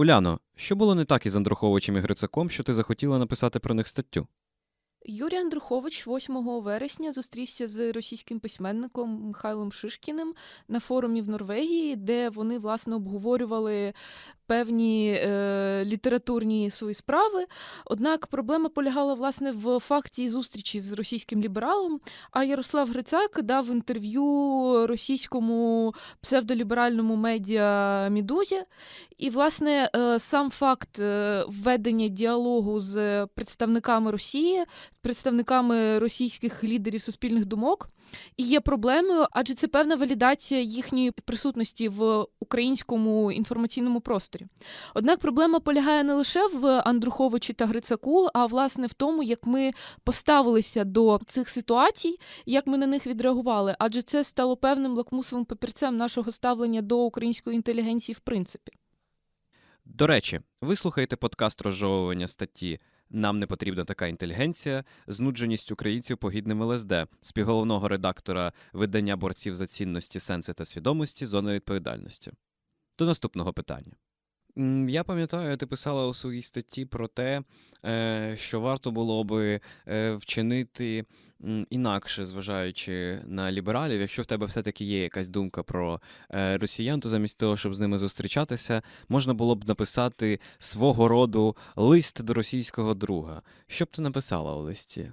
Уляно, що було не так із Андруховичем і Грицаком, що ти захотіла написати про них статтю? Юрій Андрухович 8 вересня зустрівся з російським письменником Михайлом Шишкіним на форумі в Норвегії, де вони власне обговорювали певні е, літературні свої справи. Однак проблема полягала власне в факті зустрічі з російським лібералом. А Ярослав Грицак дав інтерв'ю російському псевдоліберальному медіа Мідузі. І, власне, е, сам факт е, введення діалогу з представниками Росії, представниками російських лідерів суспільних думок. І є проблемою, адже це певна валідація їхньої присутності в українському інформаційному просторі. Однак проблема полягає не лише в Андруховичі та Грицаку, а власне в тому, як ми поставилися до цих ситуацій, як ми на них відреагували, адже це стало певним лакмусовим папірцем нашого ставлення до української інтелігенції, в принципі. До речі, ви слухаєте подкаст розжовування статті Нам не потрібна така інтелігенція, знудженість українців погідним ЛСД, співголовного редактора видання борців за цінності, сенси та свідомості зони відповідальності. До наступного питання. Я пам'ятаю, ти писала у своїй статті про те, е, що варто було би е, вчинити інакше, зважаючи на лібералів. Якщо в тебе все-таки є якась думка про е, росіян, то замість того, щоб з ними зустрічатися, можна було б написати свого роду лист до російського друга. Що б ти написала у листі?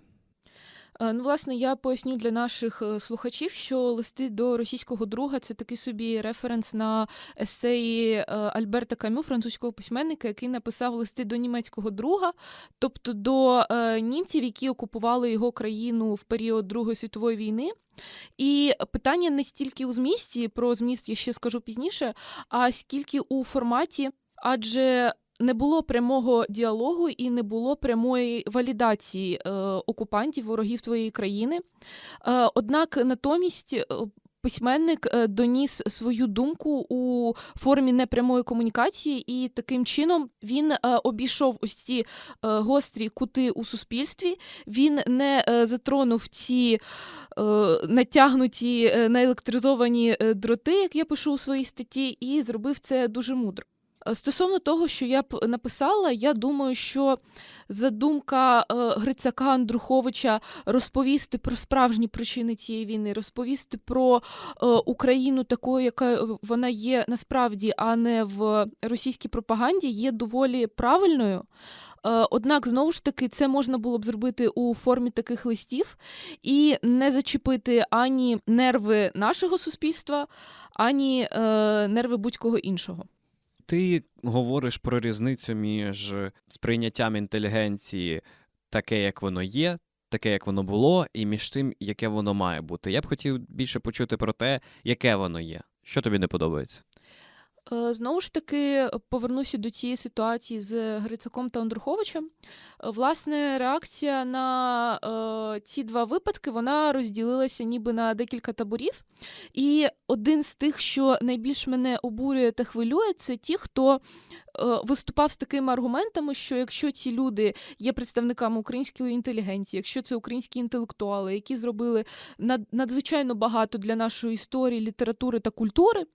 Е, Ну, власне, я поясню для наших е, слухачів, що листи до російського друга це такий собі референс на есеї е, Альберта Камю, французького письменника, який написав листи до німецького друга, тобто до німців, які окупували його країну в період Другої світової війни. І питання не стільки у змісті, про зміст я ще скажу пізніше, а скільки у форматі, адже не було прямого діалогу і не було прямої валідації е, окупантів, ворогів твоєї країни. Е, однак натомість. е, Письменник доніс свою думку у формі непрямої комунікації, і таким чином він обійшов ось ці гострі кути у суспільстві. Він не затронув ці натягнуті наелектризовані дроти, як я пишу у своїй статті, і зробив це дуже мудро. Е, Стосовно того, що я б написала, я думаю, що задумка е, Грицака Андруховича розповісти про справжні причини цієї війни, розповісти про е, Україну такою, яка вона є насправді, а не в російській пропаганді, є доволі правильною. Однак, знову ж таки, це можна було б зробити у формі таких листів і не зачепити ані нерви нашого суспільства, ані нерви будь-кого іншого. Ти говориш про різницю між сприйняттям інтелігенції таке, як воно є, таке, як воно було, і між тим, яке воно має бути. Я б хотів більше почути про те, яке воно є. Що тобі не подобається? Е, Знову ж таки, повернуся до цієї ситуації з Грицаком та Андруховичем. Е, Власне, реакція на е, ці два випадки вона розділилася ніби на декілька таборів. І один з тих, що найбільш мене обурює та хвилює, це ті, хто виступав з такими аргументами, що якщо ці люди є представниками української інтелігенції, якщо це українські інтелектуали, які зробили над- надзвичайно багато для нашої історії, літератури та культури,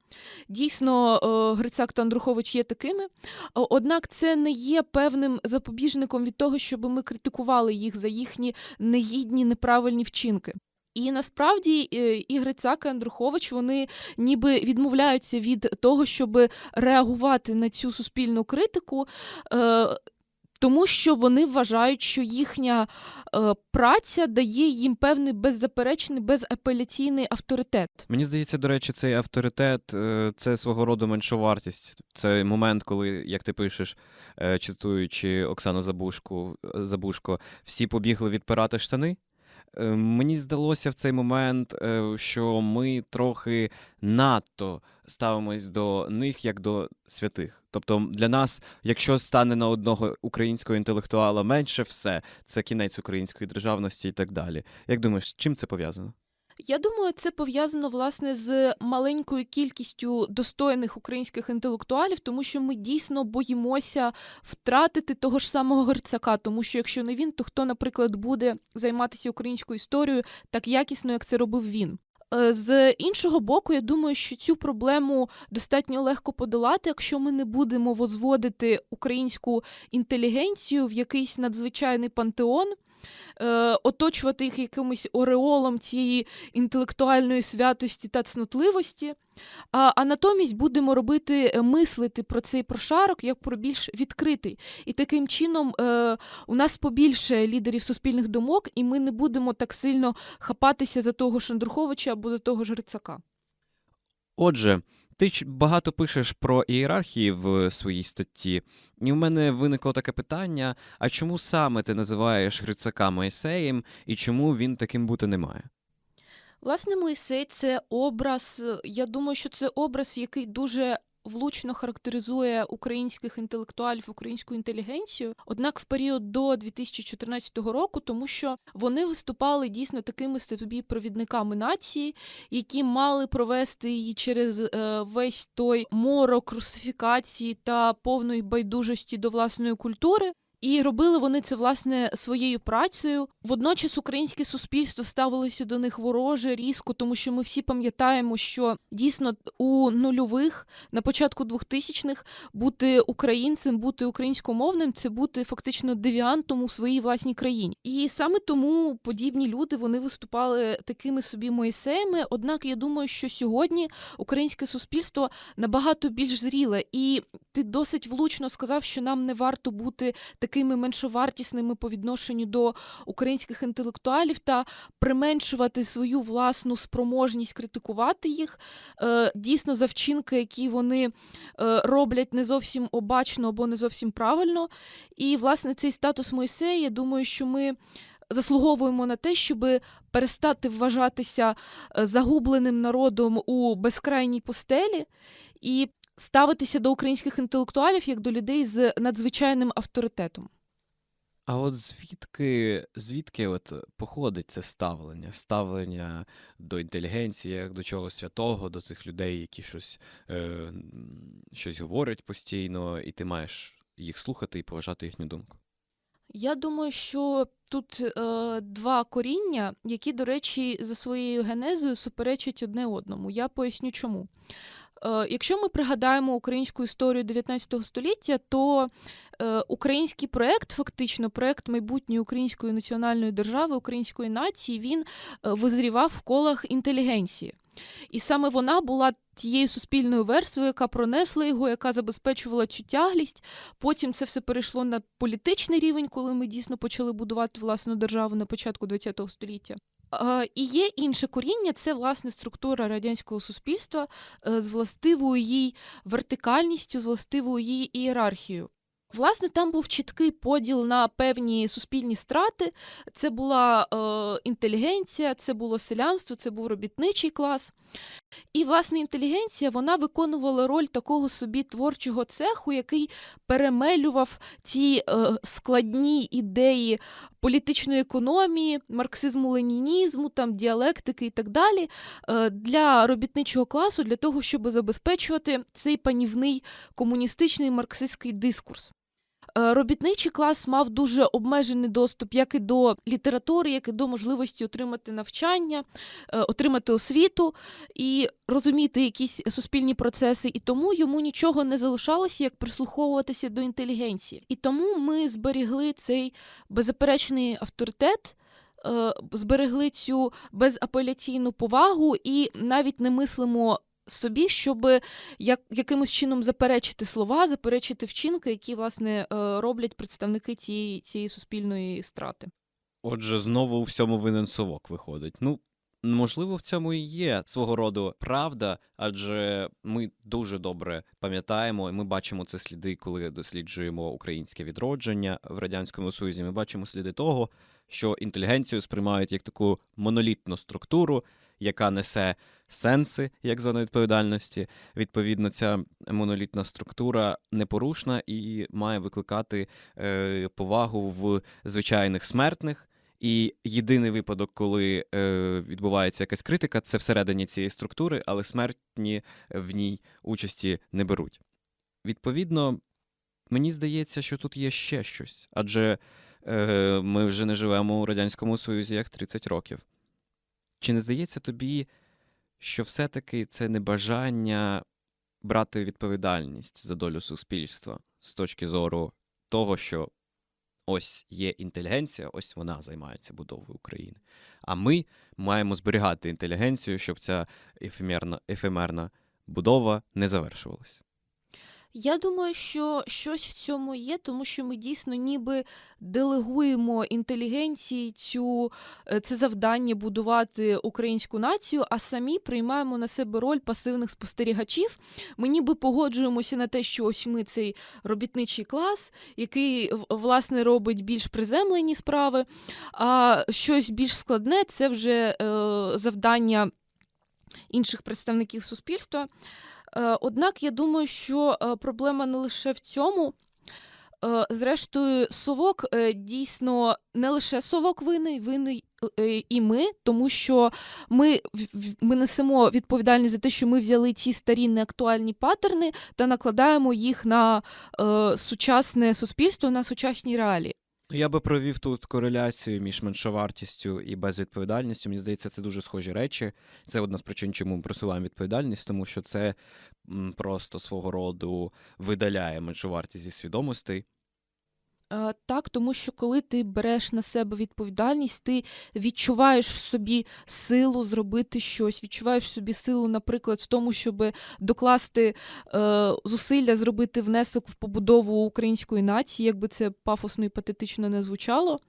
дійсно Грицак та Андрухович є такими. Е, Однак це не є певним запобіжником від того, щоб ми критикували їх за їхні негідні, неправильні вчинки. І насправді е, і Грицак, і Андрухович вони ніби відмовляються від того, щоб реагувати на цю суспільну критику. Е, Тому що вони вважають, що їхня е, праця дає їм певний беззаперечний, безапеляційний авторитет. Мені здається, до речі, цей авторитет е, це свого роду меншовартість. Це момент, коли, як ти пишеш, е, читуючи Оксану Забушку, Забушко, всі побігли відпирати штани. Е, Мені здалося в цей момент, е, що ми трохи надто ставимось до них як до святих. Тобто для нас, якщо стане на одного українського інтелектуала менше, все це кінець української державності і так далі. Як думаєш, з чим це пов'язано? Я думаю, це пов'язано власне з маленькою кількістю достойних українських інтелектуалів, тому що ми дійсно боїмося втратити того ж самого Герцака. Тому що якщо не він, то хто, наприклад, буде займатися українською історією так якісно, як це робив він? Е, З іншого боку, я думаю, що цю проблему достатньо легко подолати, якщо ми не будемо возводити українську інтелігенцію в якийсь надзвичайний пантеон. Е, Оточувати їх якимось ореолом цієї інтелектуальної святості та цнотливості, а, а натомість будемо робити е, мислити про цей прошарок як про більш відкритий. І таким чином е, у нас побільше лідерів суспільних думок, і ми не будемо так сильно хапатися за того Шандруховича або за того ж Грицака. Отже, ти багато пишеш про ієрархії в своїй статті, і в мене виникло таке питання: а чому саме ти називаєш Грицака Моїсеєм і чому він таким бути не має? Власне, Моїсей це образ. Я думаю, що це образ, який дуже влучно характеризує українських інтелектуалів, українську інтелігенцію. Однак в період до 2014 року, тому що вони виступали дійсно такими собі провідниками нації, які мали провести її через е, весь той морок русифікації та повної байдужості до власної культури. І робили вони це власне своєю працею. Водночас українське суспільство ставилося до них вороже, різко, тому що ми всі пам'ятаємо, що дійсно у нульових на початку 2000-х бути українцем, бути українськомовним це бути фактично девіантом у своїй власній країні. І саме тому подібні люди вони виступали такими собі моїсеями. Однак я думаю, що сьогодні українське суспільство набагато більш зріле, і ти досить влучно сказав, що нам не варто бути такими меншовартісними по відношенню до українських інтелектуалів та применшувати свою власну спроможність критикувати їх е, дійсно за вчинки, які вони е, роблять не зовсім обачно або не зовсім правильно. І власне цей статус Мойсея, я думаю, що ми. Заслуговуємо на те, щоб перестати вважатися е, загубленим народом у безкрайній постелі і ставитися до українських інтелектуалів як до людей з надзвичайним авторитетом. А от звідки, звідки от походить це ставлення? Ставлення до інтелігенції, як до чогось святого, до цих людей, які щось, е, щось говорять постійно, і ти маєш їх слухати і поважати їхню думку. Я думаю, що тут е, два коріння, які, до речі, за своєю генезою суперечать одне одному. Я поясню чому. Е, якщо ми пригадаємо українську історію 19 століття, то е, український проект, фактично, проект майбутньої української національної держави, української нації, він е, визрівав в колах інтелігенції. І саме вона була тією суспільною верствою, яка пронесла його, яка забезпечувала цю тяглість. Потім це все перейшло на політичний рівень, коли ми дійсно почали будувати власну державу на початку ХХ століття. Е, І є інше коріння це власне структура радянського суспільства е, з властивою їй вертикальністю, з властивою їй ієрархією. Власне, там був чіткий поділ на певні суспільні страти. Це була е, інтелігенція, це було селянство, це був робітничий клас. І, власне, інтелігенція вона виконувала роль такого собі творчого цеху, який перемелював ті е, складні ідеї політичної економії, марксизму, ленінізму, там діалектики і так далі е, для робітничого класу, для того, щоб забезпечувати цей панівний комуністичний марксистський дискурс. Е, Робітничий клас мав дуже обмежений доступ як і до літератури, як і до можливості отримати навчання, е, отримати освіту і розуміти якісь суспільні процеси. І тому йому нічого не залишалося, як прислуховуватися до інтелігенції. І тому ми зберігли цей беззаперечний авторитет. е, Зберегли цю безапеляційну повагу і навіть не мислимо собі, щоб як, якимось чином заперечити слова, заперечити вчинки, які власне е, роблять представники цієї, цієї суспільної страти. Отже, знову у всьому винен совок виходить. Ну, можливо, в цьому і є свого роду правда, адже ми дуже добре пам'ятаємо, і ми бачимо це сліди, коли досліджуємо українське відродження в радянському союзі. Ми бачимо сліди того, що інтелігенцію сприймають як таку монолітну структуру, яка несе сенси як зона відповідальності. Відповідно, ця монолітна структура непорушна і має викликати е, повагу в звичайних смертних. І єдиний випадок, коли е, відбувається якась критика, це всередині цієї структури, але смертні в ній участі не беруть. Відповідно, мені здається, що тут є ще щось, адже е, ми вже не живемо у Радянському Союзі як 30 років. Чи не здається тобі що все-таки це не бажання брати відповідальність за долю суспільства з точки зору того, що ось є інтелігенція, ось вона займається будовою України. А ми маємо зберігати інтелігенцію, щоб ця ефемерна, ефемерна будова не завершувалась. Я думаю, що щось в цьому є, тому що ми дійсно ніби делегуємо інтелігенції цю е, це завдання будувати українську націю, а самі приймаємо на себе роль пасивних спостерігачів. Ми ніби погоджуємося на те, що ось ми цей робітничий клас, який власне робить більш приземлені справи, а щось більш складне це вже е, завдання інших представників суспільства. Е, Однак я думаю, що е, проблема не лише в цьому. Е, Зрештою, совок дійсно не лише совок винний, винний і ми, тому що ми, ми несемо відповідальність за те, що ми взяли ці старі неактуальні паттерни та накладаємо їх на е, сучасне суспільство, на сучасні реалії. Я би провів тут кореляцію між меншовартістю і безвідповідальністю. Мені здається, це дуже схожі речі. Це одна з причин, чому ми просуваємо відповідальність, тому що це просто свого роду видаляє меншовартість зі свідомостей. Е, Так, тому що коли ти береш на себе відповідальність, ти відчуваєш в собі силу зробити щось, відчуваєш в собі силу, наприклад, в тому, щоб докласти е, зусилля зробити внесок в побудову української нації, якби це пафосно і патетично не звучало.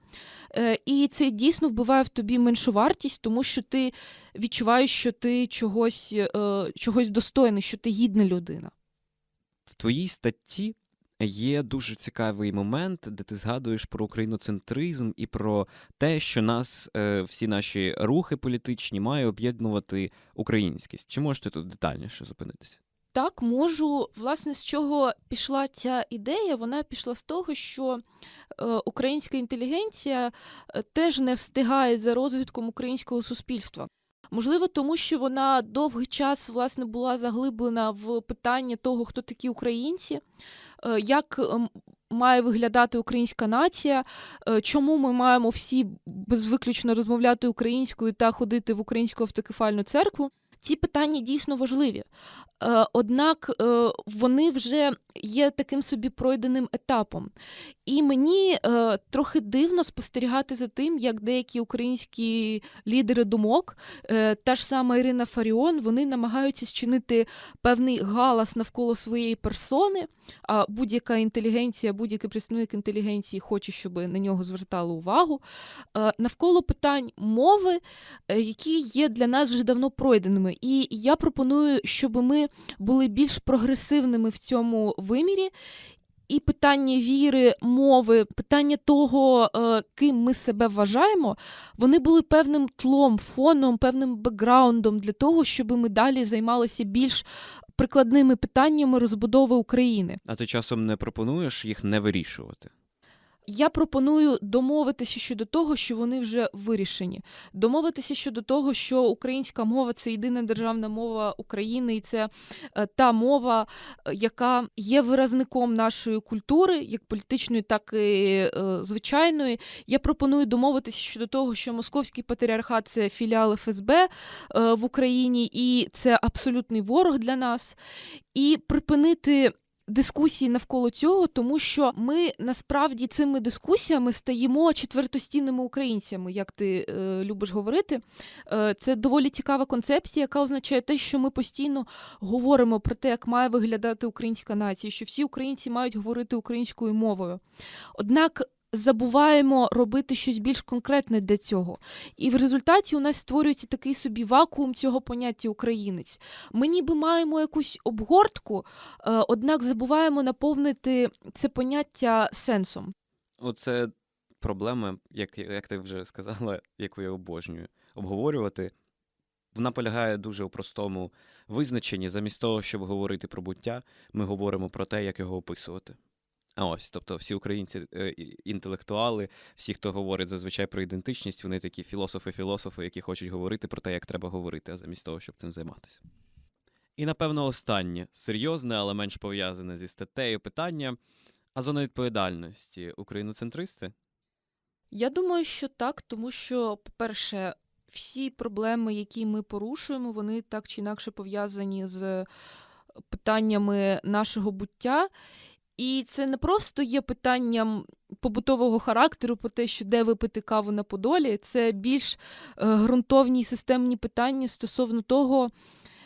Е, і це дійсно вбиває в тобі меншу вартість, тому що ти відчуваєш, що ти чогось, е, чогось достойний, що ти гідна людина. В твоїй статті є дуже цікавий момент, де ти згадуєш про україноцентризм і про те, що нас е, всі наші рухи політичні має об'єднувати українськість. Чи можете тут детальніше зупинитися? Так, можу. Власне, з чого пішла ця ідея? Вона пішла з того, що е, українська інтелігенція е, теж не встигає за розвитком українського суспільства. Можливо, тому що вона довгий час власне була заглиблена в питання того, хто такі українці, як ем, має виглядати українська нація, е, чому ми маємо всі безвиключно розмовляти українською та ходити в українську автокефальну церкву. Ці питання дійсно важливі. Е, Однак е, вони вже є таким собі пройденим етапом. І мені е, трохи дивно спостерігати за тим, як деякі українські лідери думок, е, та ж сама Ірина Фаріон, вони намагаються зчинити певний галас навколо своєї персони. А будь-яка інтелігенція, будь-який представник інтелігенції хоче, щоб на нього звертали увагу. Е, навколо питань мови, е, які є для нас вже давно пройденими. І я пропоную, щоб ми були більш прогресивними в цьому вимірі. І питання віри, мови, питання того, е, ким ми себе вважаємо, вони були певним тлом, фоном, певним бекграундом для того, щоб ми далі займалися більш прикладними питаннями розбудови України. А ти часом не пропонуєш їх не вирішувати? Я пропоную домовитися щодо того, що вони вже вирішені. Домовитися щодо того, що українська мова це єдина державна мова України, і це е, та мова, е, яка є виразником нашої культури, як політичної, так і е, звичайної. Я пропоную домовитися щодо того, що московський патріархат це філіал ФСБ в Україні, і це абсолютний ворог для нас. І припинити дискусії навколо цього, тому що ми насправді цими дискусіями стаємо четвертостінними українцями, як ти е, любиш говорити. Е, це доволі цікава концепція, яка означає те, що ми постійно говоримо про те, як має виглядати українська нація, що всі українці мають говорити українською мовою. Однак забуваємо робити щось більш конкретне для цього. І в результаті у нас створюється такий собі вакуум цього поняття українець. Ми ніби маємо якусь обгортку, е, однак забуваємо наповнити це поняття сенсом. Оце проблема, як, як ти вже сказала, яку я обожнюю обговорювати. Вона полягає дуже у простому визначенні. Замість того, щоб говорити про буття, ми говоримо про те, як його описувати. А ось, тобто, всі українці е, інтелектуали, всі, хто говорить зазвичай про ідентичність, вони такі філософи-філософи, які хочуть говорити про те, як треба говорити, а замість того, щоб цим займатися. І напевно останнє серйозне, але менш пов'язане зі статтею питання: а зона відповідальності україноцентристи? Я думаю, що так, тому що, по-перше, всі проблеми, які ми порушуємо, вони так чи інакше пов'язані з питаннями нашого буття. І це не просто є питанням побутового характеру, про те, що де випити каву на Подолі, це більш е, ґрунтовні системні питання стосовно того,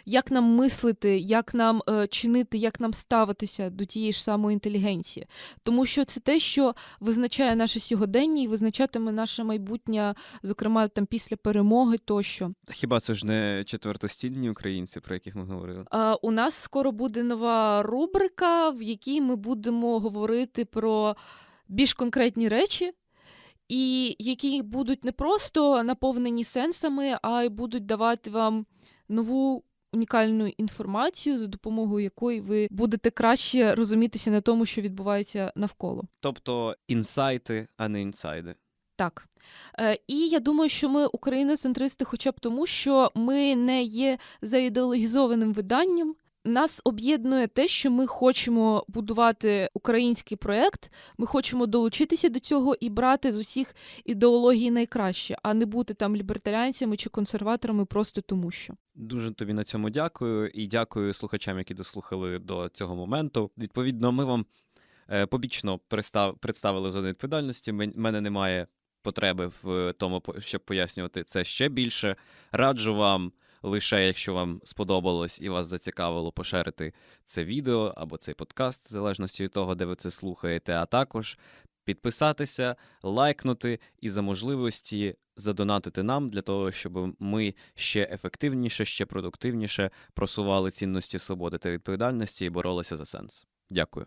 як нам мислити, як нам е, чинити, як нам ставитися до тієї ж самої інтелігенції. Тому що це те, що визначає наше сьогодення і визначатиме наше майбутнє, зокрема там після перемоги тощо. Хіба це ж не четвертостільні українці, про яких ми говорили? Е, У нас скоро буде нова рубрика, в якій ми будемо говорити про більш конкретні речі, і які будуть не просто наповнені сенсами, а й будуть давати вам нову. Унікальну інформацію, за допомогою якої ви будете краще розумітися на тому, що відбувається навколо. Тобто інсайти, а не інсайди. Так. Е, і я думаю, що ми україноцентристи, хоча б тому, що ми не є заідеологізованим виданням. Нас об'єднує те, що ми хочемо будувати український проект, ми хочемо долучитися до цього і брати з усіх ідеологій найкраще, а не бути там лібертаріанцями чи консерваторами просто тому, що. Дуже тобі на цьому дякую і дякую слухачам, які дослухали до цього моменту. Відповідно, ми вам е, побічно представили зону відповідальності. Мен- мене немає потреби в тому, щоб пояснювати це ще більше. Раджу вам лише, якщо вам сподобалось і вас зацікавило, поширити це відео або цей подкаст, в залежності від того, де ви це слухаєте, а також підписатися, лайкнути і за можливості задонатити нам для того, щоб ми ще ефективніше, ще продуктивніше просували цінності свободи та відповідальності і боролися за сенс. Дякую.